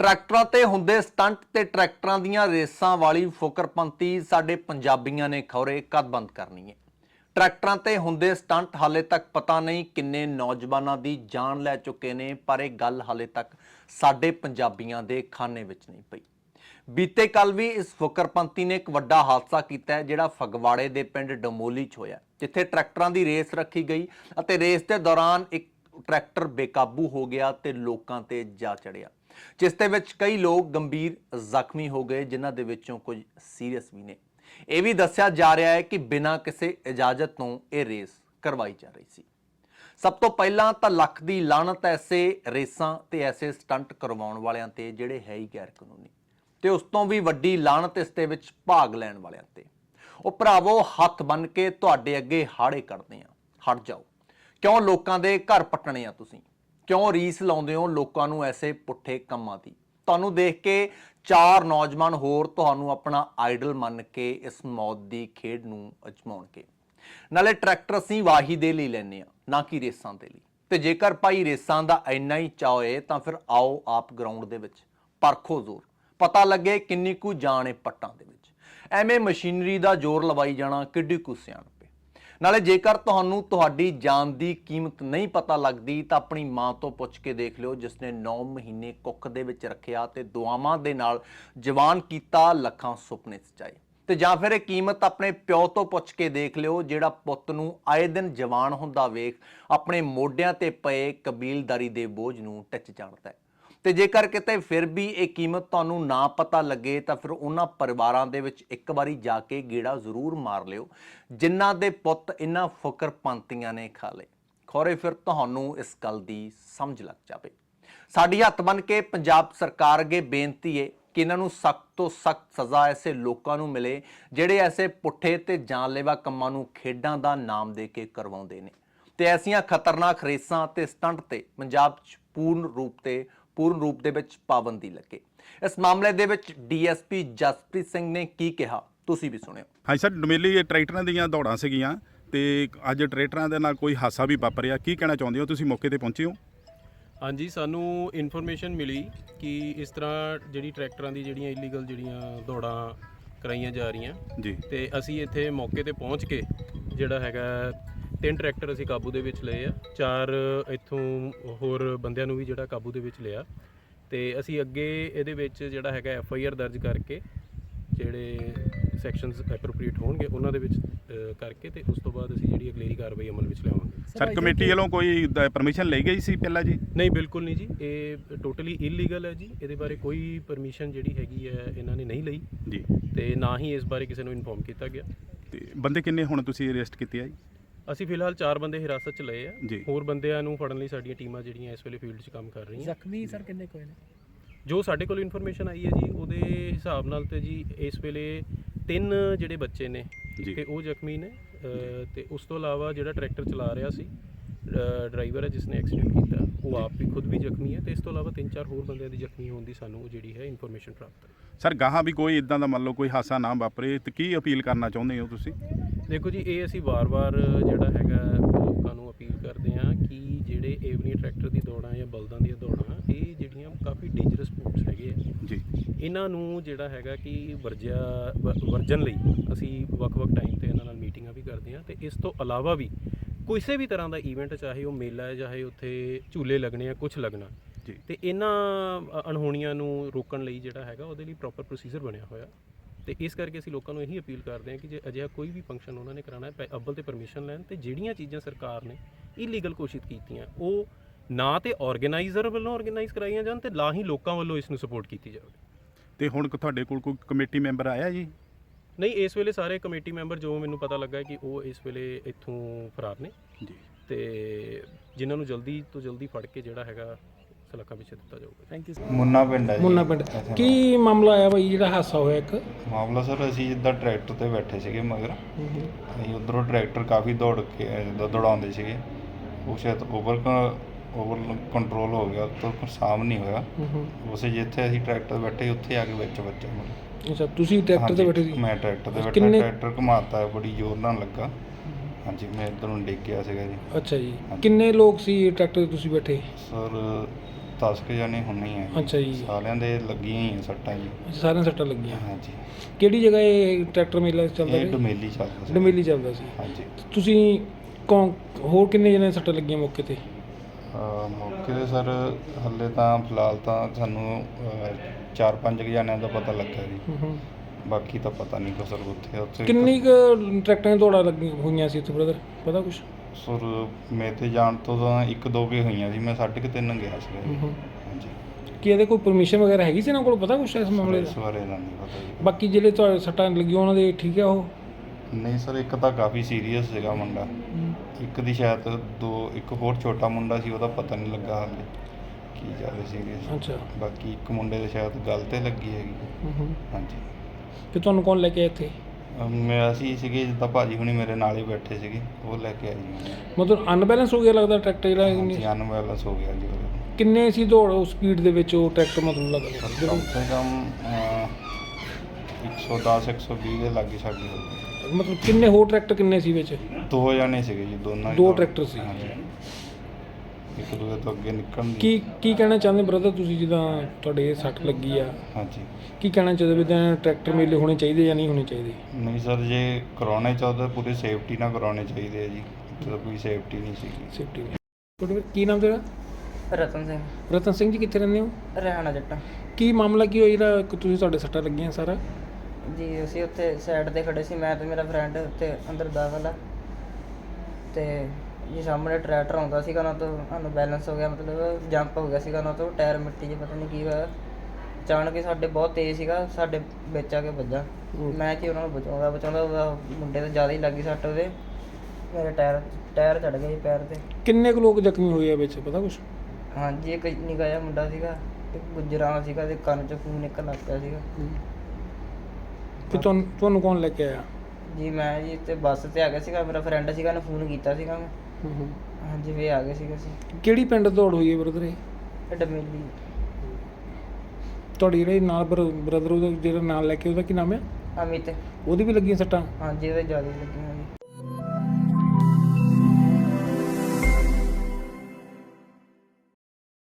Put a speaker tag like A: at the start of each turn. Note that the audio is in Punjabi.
A: ਟਰੈਕਟਰਾਂ ਤੇ ਹੁੰਦੇ ਸਟੰਟ ਤੇ ਟਰੈਕਟਰਾਂ ਦੀਆਂ ਰੇਸਾਂ ਵਾਲੀ ਫੁਕਰਪੰਤੀ ਸਾਡੇ ਪੰਜਾਬੀਆਂ ਨੇ ਖੌਰੇ ਕਦ ਬੰਦ ਕਰਨੀ ਹੈ। ਟਰੈਕਟਰਾਂ ਤੇ ਹੁੰਦੇ ਸਟੰਟ ਹਾਲੇ ਤੱਕ ਪਤਾ ਨਹੀਂ ਕਿੰਨੇ ਨੌਜਵਾਨਾਂ ਦੀ ਜਾਨ ਲੈ ਚੁੱਕੇ ਨੇ, ਪਰ ਇਹ ਗੱਲ ਹਾਲੇ ਤੱਕ ਸਾਡੇ ਪੰਜਾਬੀਆਂ ਦੇ ਖਾਨੇ ਵਿੱਚ ਨਹੀਂ ਪਈ। ਬੀਤੇ ਕੱਲ ਵੀ ਇਸ ਫੁਕਰਪੰਤੀ ਨੇ ਇੱਕ ਵੱਡਾ ਹਾਦਸਾ ਕੀਤਾ ਹੈ, ਜਿਹੜਾ ਫਗਵਾੜੇ ਦੇ ਪਿੰਡ ਡਮੋਲੀ 'ਚ ਹੋਇਆ ਜਿੱਥੇ ਟਰੈਕਟਰਾਂ ਦੀ ਰੇਸ ਰੱਖੀ ਗਈ ਅਤੇ ਰੇਸ ਦੇ ਦੌਰਾਨ ਇੱਕ ਟਰੈਕਟਰ ਬੇਕਾਬੂ ਹੋ ਗਿਆ ਤੇ ਲੋਕਾਂ ਤੇ ਜਾ ਚੜਿਆ। ਜਿਸ ਦੇ ਵਿੱਚ ਕਈ ਲੋਕ ਗੰਭੀਰ ਜ਼ਖਮੀ ਹੋ ਗਏ, ਜਿਨ੍ਹਾਂ ਦੇ ਵਿੱਚੋਂ ਕੁਝ ਸੀਰੀਅਸ ਵੀ ਨੇ। ਇਹ ਵੀ ਦੱਸਿਆ ਜਾ ਰਿਹਾ ਹੈ ਕਿ ਬਿਨਾਂ ਕਿਸੇ ਇਜਾਜ਼ਤ ਤੋਂ ਇਹ ਰੇਸ ਕਰਵਾਈ ਜਾ ਰਹੀ ਸੀ। ਸਭ ਤੋਂ ਪਹਿਲਾਂ ਤਾਂ ਲੱਖ ਦੀ ਲਾਹਨਤ ਐਸੇ ਰੇਸਾਂ ਤੇ ਐਸੇ ਸਟੰਟ ਕਰਵਾਉਣ ਵਾਲਿਆਂ ਤੇ, ਜਿਹੜੇ ਹੈ ਹੀ ਗੈਰ ਕਾਨੂੰਨੀ। ਤੇ ਉਸ ਤੋਂ ਵੀ ਵੱਡੀ ਲਾਹਨਤ ਇਸ ਦੇ ਵਿੱਚ ਭਾਗ ਲੈਣ ਵਾਲਿਆਂ ਤੇ। ਉਹ ਭਰਾਵੋ, ਹੱਥ ਬੰਨ ਕੇ ਤੁਹਾਡੇ ਅੱਗੇ ਹਾੜੇ ਕਰਦੇ ਆ ਹਟ ਜਾਓ। ਕਿਉਂ ਲੋਕਾਂ ਦੇ ਘਰ ਪੱਟਣੇ ਆ ਤੁਸੀਂ? ਕਿਉਂ ਰੀਸ ਲਾਉਂਦੇ ਹੋ ਲੋਕਾਂ ਨੂੰ ਐਸੇ ਪੁੱਠੇ ਕੰਮਾਂ ਦੀ? ਤੁਹਾਨੂੰ ਦੇਖ ਕੇ ਚਾਰ ਨੌਜਵਾਨ ਹੋਰ ਤੁਹਾਨੂੰ ਆਪਣਾ ਆਈਡਲ ਮੰਨ ਕੇ ਇਸ ਮੌਤ ਦੀ ਖੇਡ ਨੂੰ ਅਜਮਾਉਣਗੇ। ਨਾਲੇ ਟਰੈਕਟਰ ਅਸੀਂ ਵਾਹੀ ਦੇ ਲਈ ਲੈਨੇ ਆ ਨਾ ਕਿ ਰੇਸਾਂ ਦੇ ਲਈ। ਤੇ ਜੇਕਰ ਭਾਈ ਰੇਸਾਂ ਦਾ ਇੰਨਾ ਹੀ ਚਾਅ ਏ ਤਾਂ ਫਿਰ ਆਓ ਆਪ ਗਰਾਊਂਡ ਦੇ ਵਿੱਚ ਪਰਖੋ ਜ਼ੋਰ। ਪਤਾ ਲੱਗੇ ਕਿੰਨੀ ਕੁ ਜਾਣ ਏ ਪੱਟਾਂ ਦੇ ਵਿੱਚ। ਐਵੇਂ ਮਸ਼ੀਨਰੀ ਦਾ ਜ਼ੋਰ ਲਵਾਈ ਜਾਣਾ ਕਿੱਡੀ ਕੁ ਸਿਆਣਪ। ਨਾਲੇ ਜੇਕਰ ਤੁਹਾਨੂੰ ਤੁਹਾਡੀ ਜਾਨ ਦੀ ਕੀਮਤ ਨਹੀਂ ਪਤਾ ਲੱਗਦੀ, ਤਾਂ ਆਪਣੀ ਮਾਂ ਤੋਂ ਪੁੱਛ ਕੇ ਦੇਖ ਲਿਓ। ਜਿਸ ਨੇ 9 ਮਹੀਨੇ ਕੁੱਖ ਦੇ ਵਿੱਚ ਰੱਖਿਆ ਤੇ ਦੁਆਵਾਂ ਦੇ ਨਾਲ ਜਵਾਨ ਕੀਤਾ ਲੱਖਾਂ ਸੁਪਨੇ ਸਜਾਏ ਤੇ ਜਾਂ ਫਿਰ ਇਹ ਕੀਮਤ ਆਪਣੇ ਪਿਓ ਤੋਂ ਪੁੱਛ ਕੇ ਦੇਖ ਲਿਓ, ਜਿਹੜਾ ਪੁੱਤ ਨੂੰ ਆਏ ਦਿਨ ਜਵਾਨ ਹੁੰਦਾ ਵੇਖ, ਆਪਣੇ ਮੋਢਿਆਂ ਤੇ ਪਏ ਕਬੀਲਦਾਰੀ ਦੇ ਬੋਝ ਨੂੰ ਟੱਚ ਜਾਣਦਾ ਹੈ। ਤੇ ਜੇਕਰ ਕਿਤੇ ਫਿਰ ਵੀ ਇਹ ਕੀਮਤ ਤੁਹਾਨੂੰ ਨਾ ਪਤਾ ਲੱਗੇ, ਤਾਂ ਫਿਰ ਉਹਨਾਂ ਪਰਿਵਾਰਾਂ ਦੇ ਵਿੱਚ ਇੱਕ ਵਾਰੀ ਜਾ ਕੇ ਗੇੜਾ ਜ਼ਰੂਰ ਮਾਰ ਲਿਓ, ਜਿਨ੍ਹਾਂ ਦੇ ਪੁੱਤ ਇਹਨਾਂ ਫੁਕਰ ਪੰਤੀਆਂ ਨੇ ਖਾ ਲਏ। ਖੋਰੇ, ਫਿਰ ਤੁਹਾਨੂੰ ਇਸ ਗੱਲ ਦੀ ਸਮਝ ਲੱਗ ਜਾਵੇ। ਸਾਡੀ ਹੱਥ ਬਨ ਕੇ ਪੰਜਾਬ ਸਰਕਾਰ ਅੱਗੇ ਬੇਨਤੀ ਹੈ ਕਿ ਇਹਨਾਂ ਨੂੰ ਸਖਤ ਤੋਂ ਸਖਤ ਸਜ਼ਾ ਐਸੇ ਲੋਕਾਂ ਨੂੰ ਮਿਲੇ, ਜਿਹੜੇ ਐਸੇ ਪੁੱਠੇ ਤੇ ਜਾਨਲੇਵਾ ਕੰਮਾਂ ਨੂੰ ਖੇਡਾਂ ਦਾ ਨਾਮ ਦੇ ਕੇ ਕਰਵਾਉਂਦੇ ਨੇ। ਤੇ ਐਸੀਆਂ ਖਤਰਨਾਕ ਰੇਸਾਂ ਤੇ ਸਟੰਟ ਤੇ ਪੰਜਾਬ 'ਚ ਪੂਰਨ ਰੂਪ ਤੇ ਪੂਰਨ ਰੂਪ ਦੇ ਵਿੱਚ ਪਾਬੰਦੀ ਲੱਗੇ। ਇਸ ਮਾਮਲੇ ਦੇ ਵਿੱਚ ਡੀਐਸਪੀ ਜਸਪ੍ਰੀਤ ਸਿੰਘ ਨੇ ਕੀ ਕਿਹਾ ਤੁਸੀਂ ਵੀ ਸੁਣਿਓ।
B: ਹਾਂਜੀ ਸਰ ਡਮੇਲੀ ਇਹ ਟਰੈਕਟਰਾਂ ਦੀਆਂ ਦੌੜਾਂ ਸੀਗੀਆਂ ਤੇ ਅੱਜ ਟਰੈਕਟਰਾਂ ਦੇ ਨਾਲ ਕੋਈ ਹਾਸਾ ਵੀ ਵਾਪਰਿਆ ਕੀ ਕਹਿਣਾ ਚਾਹੁੰਦੇ ਹੋ? ਤੁਸੀਂ ਮੌਕੇ ਤੇ ਪਹੁੰਚੇ ਹੋ?
C: ਹਾਂਜੀ ਸਾਨੂੰ ਇਨਫੋਰਮੇਸ਼ਨ ਮਿਲੀ ਕਿ ਇਸ ਤਰ੍ਹਾਂ ਜਿਹੜੀ ਟਰੈਕਟਰਾਂ ਦੀ ਜਿਹੜੀਆਂ ਇਲੀਗਲ ਜਿਹੜੀਆਂ ਦੌੜਾਂ ਕਰਾਈਆਂ ਜਾ ਰਹੀਆਂ।
B: ਜੀ।
C: ਤੇ ਅਸੀਂ ਇੱਥੇ ਮੌਕੇ ਤੇ ਪਹੁੰਚ ਕੇ ਜਿਹੜਾ ਹੈਗਾ ਤਿੰਨ ਟਰੈਕਟਰ ਅਸੀਂ ਕਾਬੂ ਦੇ ਵਿੱਚ ਲਏ ਆ। ਚਾਰ ਇੱਥੋਂ ਹੋਰ ਬੰਦਿਆਂ ਨੂੰ ਵੀ ਜਿਹੜਾ ਕਾਬੂ ਦੇ ਵਿੱਚ ਲਿਆ। ਤੇ ਅਸੀਂ ਅੱਗੇ ਇਹਦੇ ਵਿੱਚ ਜਿਹੜਾ ਹੈਗਾ ਐਫ ਆਈ ਆਰ ਦਰਜ ਕਰਕੇ ਜਿਹੜੇ ਸੈਕਸ਼ਨਸ ਐਪਰੋਪਰੀਏਟ ਹੋਣਗੇ ਉਹਨਾਂ ਦੇ ਵਿੱਚ ਕਰਕੇ ਤੇ ਉਸ ਤੋਂ ਬਾਅਦ ਅਸੀਂ ਜਿਹੜੀ ਅਗਲੇਰੀ ਕਾਰਵਾਈ ਅਮਲ ਵਿੱਚ ਲਿਆਵਾਂਗੇ।
B: ਸਰ ਕਮੇਟੀ ਵੱਲੋਂ ਕੋਈ ਪਰਮਿਸ਼ਨ ਲਈ ਗਈ ਸੀ ਪਹਿਲਾਂ ਜੀ?
C: ਨਹੀਂ ਬਿਲਕੁਲ ਨਹੀਂ ਜੀ। ਇਹ ਟੋਟਲੀ ਇਲੀਗਲ ਹੈ ਜੀ। ਇਹਦੇ ਬਾਰੇ ਕੋਈ ਪਰਮਿਸ਼ਨ ਜਿਹੜੀ ਹੈਗੀ ਹੈ ਇਹਨਾਂ ਨੇ ਨਹੀਂ ਲਈ।
B: ਜੀ।
C: ਤੇ ਨਾ ਹੀ ਇਸ ਬਾਰੇ ਕਿਸੇ ਨੂੰ ਇਨਫੋਰਮ ਕੀਤਾ ਗਿਆ।
B: ਤੇ ਬੰਦੇ ਕਿੰਨੇ ਹੁਣ ਤੁਸੀਂ ਅਰੈਸਟ ਕੀਤੇ ਆ ਜੀ?
C: ਅਸੀਂ ਫਿਲਹਾਲ ਚਾਰ ਬੰਦੇ ਹਿਰਾਸਤ 'ਚ ਲਏ ਆ
B: ਜੀ।
C: ਹੋਰ ਬੰਦਿਆਂ ਨੂੰ ਫੜਨ ਲਈ ਸਾਡੀਆਂ ਟੀਮਾਂ ਜਿਹੜੀਆਂ ਇਸ ਵੇਲੇ ਫੀਲਡ 'ਚ ਕੰਮ ਕਰ ਰਹੀਆਂ
D: ਜ਼ਖਮੀ ਸਰ ਕਿੰਨੇ ਕੋਈ ਨੇ
C: ਜੋ ਸਾਡੇ ਕੋਲ ਇਨਫੋਰਮੇਸ਼ਨ ਆਈ ਹੈ ਜੀ ਉਹਦੇ ਹਿਸਾਬ ਨਾਲ ਤੇ ਜੀ ਇਸ ਵੇਲੇ ਤਿੰਨ ਜਿਹੜੇ ਬੱਚੇ ਨੇ
B: ਜੀ।
C: ਤੇ ਉਹ ਜ਼ਖਮੀ ਨੇ ਅ, ਤੇ ਉਸ ਤੋਂ ਇਲਾਵਾ ਜਿਹੜਾ ਟਰੈਕਟਰ ਚਲਾ ਰਿਹਾ ਸੀ ਡਰਾਈਵਰ ਹੈ ਜਿਸ ਨੇ ਐਕਸੀਡੈਂਟ ਕੀਤਾ ਉਹ ਆਪ ਵੀ ਖੁਦ ਵੀ ਜ਼ਖਮੀ ਹੈ ਤੇ ਇਸ ਤੋਂ ਇਲਾਵਾ ਤਿੰਨ ਚਾਰ ਹੋਰ ਬੰਦਿਆਂ ਦੀ ਜ਼ਖਮੀ ਹੋਣ ਦੀ ਸਾਨੂੰ ਜਿਹੜੀ ਹੈ ਇਨਫੋਰਮੇਸ਼ਨ ਪ੍ਰਾਪਤ ਹੈ।
B: ਸਰ ਗਾਹਾਂ ਵੀ ਕੋਈ ਇਦਾਂ ਦਾ ਮੰਨ ਲਓ ਕੋਈ ਹਾਸਾ ਨਾ ਵਾਪਰੇ ਤੇ ਕੀ ਅਪੀਲ ਕਰਨਾ ਚਾਹੁੰਦੇ ਹੋ ਤੁਸੀਂ?
C: ਦੇਖੋ ਜੀ ਇਹ ਅਸੀਂ ਵਾਰ-ਵਾਰ ਜਿਹੜਾ ਹੈਗਾ ਲੋਕਾਂ ਨੂੰ ਅਪੀਲ ਕਰਦੇ ਹਾਂ ਕਿ ਜਿਹੜੇ ਏਵਨੀ ਟਰੈਕਟਰ ਦੀ ਦੌੜਾਂ ਜਾਂ ਬਲਦਾਂ ਦੀਆਂ ਦੌੜਾਂ ਇਹ ਜਿਹੜੀਆਂ ਕਾਫੀ ਡੇਂਜਰਸ ਸਪੋਰਟਸ ਹੈਗੇ ਆ।
B: ਜੀ।
C: ਇਹਨਾਂ ਨੂੰ ਜਿਹੜਾ ਹੈਗਾ ਕਿ ਵਰਜਿਆ ਵਰਜਨ ਲਈ ਅਸੀਂ ਵੱਖ-ਵੱਖ ਟਾਈਮ ਤੇ ਇਹਨਾਂ ਨਾਲ ਮੀਟਿੰਗਾਂ ਵੀ ਕਰਦੇ ਹਾਂ ਤੇ ਇਸ ਤੋਂ ਇਲਾਵਾ ਵੀ ਕਿਸੇ ਵੀ ਤਰ੍ਹਾਂ ਦਾ ਇਵੈਂਟ ਚਾਹੇ ਉਹ ਮੇਲਾ ਹੈ ਚਾਹੇ ਉੱਥੇ ਝੂਲੇ ਲੱਗਣੇ ਆ ਕੁਝ ਲੱਗਣਾ
B: ਜੀ।
C: ਤੇ ਇਹਨਾਂ ਅ, ਅਣਹੋਣੀਆਂ ਨੂੰ ਰੋਕਣ ਲਈ ਜਿਹੜਾ ਹੈਗਾ ਉਹਦੇ ਲਈ ਪ੍ਰੋਪਰ ਪ੍ਰੋਸੀਜਰ ਬਣਿਆ ਹੋਇਆ। ਤੇ ਇਸ ਕਰਕੇ ਅਸੀਂ ਲੋਕਾਂ ਨੂੰ ਇਹੀ ਅਪੀਲ ਕਰਦੇ ਹਾਂ ਕਿ ਜੇ ਅਜਿਹਾ ਕੋਈ ਵੀ ਫੰਕਸ਼ਨ ਉਹਨਾਂ ਨੇ ਕਰਾਣਾ ਹੈ ਪਹਿ- ਅੱਵਲ ਤੇ ਪਰਮਿਸ਼ਨ ਲੈਣ ਤੇ ਜਿਹੜੀਆਂ ਚੀਜ਼ਾਂ ਸਰਕਾਰ ਨੇ ਇਲੀਗਲ ਘੋਸ਼ਿਤ ਕੀਤੀਆਂ ਉਹ ਨਾ ਤੇ ਆਰਗੇਨਾਈਜ਼ਰ ਵੱਲੋਂ ਆਰਗੇਨਾਈਜ਼ ਕਰਾਈਆਂ ਜਾਣ ਤੇ ਨਾ ਹੀ ਲੋਕਾਂ ਵੱਲੋਂ ਇਸ ਨੂੰ ਸਪੋਰਟ ਕੀਤੀ ਜਾਵੇ।
B: ਤੇ ਹੁਣ ਕ- ਤੁਹਾਡੇ ਕੋਲ ਕੋਈ ਕਮੇਟੀ ਮੈਂਬਰ ਆਇਆ ਜੀ?
C: ਨਹੀਂ ਇਸ ਵੇਲੇ ਸਾਰੇ ਕਮੇਟੀ ਮੈਂਬਰ ਜੋ ਮੈਨੂੰ ਪਤਾ ਲੱਗਾ ਹੈ ਕਿ ਉਹ ਇਸ ਵੇਲੇ ਇੱਥੋਂ ਫਰਾਰ ਨੇ।
B: ਜੀ।
C: ਤੇ ਜਿਨ੍ਹਾਂ ਨੂੰ ਜਲਦੀ ਤੋਂ ਜਲਦੀ ਫੜ ਕੇ ਜਿਹੜਾ ਹੈਗਾ ਸਲਾਖਾਂ ਪਿੱਛੇ ਦਿੱਤਾ ਜਾਊਗਾ।
D: ਥੈਂਕ ਯੂ
E: ਮੁੰਨਾ ਪਿੰਡ ਹੈ ਜੀ।
D: ਮੁੰਨਾ ਪਿੰਡ। ਕੀ ਮਾਮਲਾ ਆਇਆ ਬਾਈ ਜਿਹੜਾ ਹਾਦਸਾ ਹੋਇਆ ਇੱਕ?
E: ਮਾਮਲਾ ਸਰ ਅਸੀਂ ਜਿੱਦਾਂ ਟਰੈਕਟਰ ਤੇ ਬੈਠੇ ਸੀਗੇ ਮਗਰ। ਅਸੀਂ ਉਧਰੋਂ ਟਰੈਕਟਰ ਕਾਫੀ ਦੌੜ ਕੇ ਜਿੱਦਾਂ ਦੌੜਾਉਂਦੇ ਸੀਗੇ। ਉਹ ਸ਼ਾਇਦ ਓਵਰ ਓਵਰ ਕੰਟਰੋਲ ਹੋ ਗਿਆ ਤੋਂ ਸਾਮ ਨਹੀਂ ਹੋਇਆ। ਉਸੇ ਜਿੱਥੇ ਅਸੀਂ ਟਰੈਕਟਰ ਤੇ ਬੈਠੇ ਉੱਥੇ ਆ ਕੇ ਵਿੱਚ ਵੱਜਿਆ ਮੁੰਡਾ।
D: ਅੱਛਾ ਤੁਸੀਂ ਟਰੈਕਟਰ ਤੇ
E: ਹਾਂਜੀ,
D: ਬੈਠੇ ਸੀ?
E: ਮੈਂ ਟਰੈਕਟਰ ਤੇ ਬੈਠਾ
D: ਕਿੰਨੇ-
E: ਟਰੈਕਟਰ ਘੁਮਾਤਾ ਬੜੀ ਜ਼ੋਰ ਨਾਲ ਲੱਗਾ। ਹਾਂਜੀ ਮੈਂ ਇੱਧਰ ਨੂੰ ਡਿੱਗ ਗਿਆ ਸੀਗਾ ਜੀ।
D: ਅੱਛਾ ਜੀ।
E: ਹਾਂਜੀ।
D: ਕਿੰਨੇ ਲੋਕ ਸੀ ਟਰੈਕਟਰ ਤੇ ਤੁਸੀਂ ਬੈਠੇ?
E: ਸਰ 10 ਕੁ ਜਣੇ ਹੁੰਨੇ ਆ
D: ਅੱਛਾ ਜੀ।
E: ਸਾਰਿਆਂ ਦੇ ਲੱਗੀਆਂ ਹੀ ਆ ਸੱਟਾਂ ਜੀ।
D: ਸਾਰਿਆਂ ਸੱਟਾਂ ਲੱਗੀਆਂ।
E: ਹਾਂਜੀ।
D: ਕਿਹੜੀ ਜਗ੍ਹਾ ਇਹ ਟਰੈਕਟਰ ਮੇਲਾ ਚੱਲਦਾ
E: ਇਹ ਡਮੇਲੀ ਚੱਲਦਾ ਸੀ।
D: ਡਮੇਲੀ ਚੱਲਦਾ ਸੀ।
E: ਹਾਂਜੀ।
D: ਤੁਸੀਂ ਕੌਣ ਹੋਰ ਕਿੰਨੇ ਜਣੇ ਸੱਟਾਂ ਲੱਗੀਆਂ ਮੌਕੇ ਤੇ?
E: ਮੌਕੇ ਤੇ ਸਰ ਹੱਲੇ ਤਾਂ ਫਿਲਹਾਲ ਤਾਂ ਸਾਨੂੰ ਚਾਰ ਪੰਜ ਕੁ ਜਣਿਆਂ ਦਾ ਪਤਾ ਲੱਗਾ ਜੀ।
D: ਹੂੰ
E: ਬਾਕੀ ਤਾਂ ਪਤਾ ਨਹੀਂ ਕੋ ਸਰ ਉੱਥੇ ਉੱਥੇ
D: ਕਿੰਨੀ ਕੁ ਟਰੈਕਟਰਾਂ ਦੀਆਂ ਦੌੜਾਂ ਲੱਗੀਆਂ ਹੋਈਆਂ ਸੀ ਉੱਥੇ ਬ੍ਰਦਰ ਪਤਾ ਕੁਛ?
E: ਸੁਰ ਮੇਰੇ ਤੇ ਜਾਣ ਤੋਂ ਤਾਂ ਇੱਕ ਦੋ ਕੇ ਹੋਈਆਂ ਸੀ ਮੈਂ ਸਾਢੇ ਕੁ ਤਿੰਨ ਗਿਆ ਸੀ।
D: ਹੂੰ
E: ਹਾਂਜੀ।
D: ਕੀ ਇਹਦੇ ਕੋਈ ਪਰਮਿਸ਼ਨ ਵਗੈਰਾ ਹੈਗੀ ਸੀ ਇਹਨਾਂ ਕੋਲ? ਪਤਾ ਕੁਛ ਇਸ ਮਾਮਲੇ
E: ਇਸ
D: ਦਾ
E: ਬਾਰੇ ਤਾਂ ਨਹੀਂ ਪਤਾ ਜੀ।
D: ਬਾਕੀ ਜਿਹੜੇ ਤੁਹਾਡੇ ਸੱਟਾਂ ਲੱਗੀਆਂ ਉਹਨਾਂ ਦੇ ਠੀਕ ਆ ਉਹ?
E: ਨਹੀਂ ਸਰ ਇੱਕ ਤਾਂ ਕਾਫੀ ਸੀਰੀਅਸ ਸੀਗਾ ਮੁੰਡਾ। ਇੱਕ ਦੀ ਸ਼ਾਇਦ ਦੋ ਇੱਕ ਹੋਰ ਛੋਟਾ ਮੁੰਡਾ ਸੀ ਉਹਦਾ ਪਤਾ ਨਹੀਂ ਲੱਗਾ ਹਾਲੇ ਕੀ ਜ਼ਿਆਦਾ ਸੀਰੀਅਸ
D: ਅੱਛਾ।
E: ਬਾਕੀ ਇੱਕ ਮੁੰਡੇ ਦੇ ਸ਼ਾਇਦ ਗੱਲ ਤੇ ਲੱਗੀ ਹੈਗੀ।
D: ਹੂੰ ਹੂੰ
E: ਹਾਂਜੀ।
D: ਤੇ ਤੁਹਾਨੂੰ ਕੌਣ ਲੈ ਕੇ ਆਇਆ ਇੱਥੇ?
E: ਮੈਂ ਅਸੀਂ ਸੀਗੇ ਜਿੱਦਾਂ ਭਾਜੀ ਹੁਣੀ ਮੇਰੇ ਨਾਲ ਹੀ ਬੈਠੇ ਸੀਗੇ ਉਹ ਲੈ ਕੇ ਆਏ ਜੀ।
D: ਮਤਲਬ ਅਨਬੈਲੈਂਸ ਹੋ ਗਿਆ ਲੱਗਦਾ ਟਰੈਕਟਰ ਜਿਹੜਾ
E: ਹਾਂਜੀ ਅਨਬੈਲੈਂਸ ਹੋ ਗਿਆ ਜੀ ਉਹਦੇ।
D: ਕਿੰਨੇ ਸੀ ਦੌੜ ਉਸ ਸਪੀਡ ਦੇ ਵਿੱਚ ਉਹ ਟਰੈਕਟਰ ਮਤਲਬ ਲੱਗਦਾ
E: ਕਮ ਸੇ ਕਮ ਅਹ, 110 120 ਦੇ ਲਾਗੇ ਛਾਗੇ ਹੋ ਗਏ
D: ਮਤਲਬ ਕਿੰਨੇ ਹੋਰ ਟਰੈਕਟਰ ਕਿੰਨੇ ਸੀ ਵਿੱਚ?
E: ਦੋ ਜਣੇ ਸੀਗੇ ਜੀ ਦੋਨਾਂ ਹੀ
D: ਦੋ ਟਰੈਕਟਰ ਸੀ।
E: ਹਾਂਜੀ। ਇੱਕ ਦੂਜੇ ਤੋਂ ਅੱਗੇ ਨਿਕਲਣ ਦੀ।
D: ਕੀ ਕੀ ਕਹਿਣਾ ਚਾਹੁੰਦੇ ਬ੍ਰਦਰ ਤੁਸੀਂ ਜਿੱਦਾਂ ਤੁਹਾਡੇ ਇਹ ਸੱਟ ਲੱਗੀ ਆ?
E: ਹਾਂਜੀ।
D: ਕੀ ਕਹਿਣਾ ਚਾਹੁੰਦੇ ਵੀ ਤਾਂ ਟਰੈਕਟਰ ਮੇਲੇ ਹੋਣੇ ਚਾਹੀਦੇ ਜਾਂ ਨਹੀਂ ਹੋਣੇ ਚਾਹੀਦੇ?
E: ਨਹੀਂ ਸਰ ਜੇ ਕਰਾਉਣੇ ਚਾਹੁੰਦੇ ਪੂਰੀ ਸੇਫਟੀ ਨਾਲ ਕਰਾਉਣੇ ਚਾਹੀਦੇ ਆ ਜੀ। ਇੱਥੇ ਤਾਂ ਕੋਈ ਸੇਫਟੀ ਨਹੀਂ ਸੀਗੀ।
D: ਸੇਫਟੀ ਤੁਹਾਡੇ ਕੀ ਨਾਮ ਤੇਰਾ?
F: ਰਤਨ ਸਿੰਘ।
D: ਰਤਨ ਸਿੰਘ ਜੀ ਕਿੱਥੇ ਰਹਿੰਦੇ ਹੋ?
F: ਰਹਿਣਾ ਜੱਟਾਂ।
D: ਕੀ ਮਾਮਲਾ ਕੀ ਹੋਇਆ ਜਿਹੜਾ ਕਿ ਤੁਸੀਂ ਤੁਹਾਡੇ ਸੱਟਾਂ ਲੱਗੀਆਂ ਸਾਰਾ?
F: ਜੀ ਅਸੀਂ ਉੱਥੇ ਸਾਈਡ ਤੇ ਖੜੇ ਸੀ ਮੈਂ ਤੇ ਮੇਰਾ ਫਰੈਂਡ ਉੱਤੇ ਅੰਦਰ ਦਾਖਲ ਆ। ਤੇ ਜੀ ਸਾਹਮਣੇ ਟਰੈਕਟਰ ਆਉਂਦਾ ਸੀਗਾ ਨਾ ਤੋਂ ਸਾਨੂੰ ਬੈਲੈਂਸ ਹੋ ਗਿਆ ਮਤਲਬ ਜੰਪ ਹੋ ਗਿਆ ਸੀਗਾ ਨਾ ਤੋਂ ਟਾਇਰ ਮਿੱਟੀ 'ਚ ਪਤਾ ਨਹੀਂ ਕੀ ਹੋਇਆ। ਅਚਾਨਕ ਹੀ ਸਾਡੇ ਬਹੁਤ ਤੇਜ਼ ਸੀਗਾ ਸਾਡੇ ਵਿੱਚ ਆ ਕੇ ਵੱਜਾ। ਮੈਂ ਕਿ ਉਹਨਾਂ ਨੂੰ ਬਚਾਉਂਦਾ ਬਚਾਉਂਦਾ ਉਹਦਾ ਮੁੰਡੇ ਤੇ ਜ਼ਿਆਦਾ ਹੀ ਲੱਗੀ ਸੱਟ ਉਹਦੇ। ਮੇਰੇ ਟਾਇਰ ਟਾਇਰ ਚੜ ਗਿਆ ਜੀ ਪੈਰ ਤੇ।
D: ਕਿੰਨੇ ਕੁ ਲੋਕ ਜ਼ਖਮੀ ਹੋਏ ਆ ਵਿੱਚ ਪਤਾ ਕੁਛ?
F: ਹਾਂਜੀ ਇੱਕ ਨਿੱਕਾ ਜਿਹਾ ਮੁੰਡਾ ਸੀਗਾ ਤੇ ਗੁਜਰਾਂ ਸੀਗਾ ਤੇ ਕੰਨ 'ਚ ਖੂਨ ਨਿਕਲ ਲੱਗ ਪਿਆ ਸੀਗਾ।
D: ਤੇ ਤੁਹਾਨੂੰ ਤੁਹਾਨੂੰ ਕੌਣ ਲੈ ਕੇ ਆਇਆ?
F: ਜੀ ਮੈਂ ਜੀ ਤੇ ਬੱਸ ਤੇ ਆ ਗਿਆ ਸੀਗਾ ਮੇਰਾ ਫਰੈਂਡ ਸੀਗਾ ਉਹਨੇ ਫੋਨ ਕੀਤਾ ਸੀਗਾ ਮੈਂ ਹਾਂਜੀ ਵੀ ਆ ਗਏ ਸੀਗੇ ਅਸੀਂ।
D: ਕਿਹੜੀ ਪਿੰਡ ਦੌੜ ਹੋਈ ਹੈ ਬ੍ਰਦਰ ਇਹ?
F: ਇਹ ਡਮੇਲੀ।
D: ਤੁਹਾਡੀ ਜਿਹੜੇ ਨਾਲ ਬ੍ਰਦਰ ਉਹਦਾ ਜਿਹੜਾ ਨਾਲ ਲੈ ਕੇ ਉਹਦਾ ਕੀ ਨਾਮ ਹੈ?
F: ਅਮਿਤ।
D: ਉਹਦੀ ਵੀ ਲੱਗੀਆਂ ਸੱਟਾਂ?
F: ਹਾਂਜੀ ਉਹਦੇ ਜ਼ਿਆਦਾ ਹੀ ਲੱਗੀਆਂ।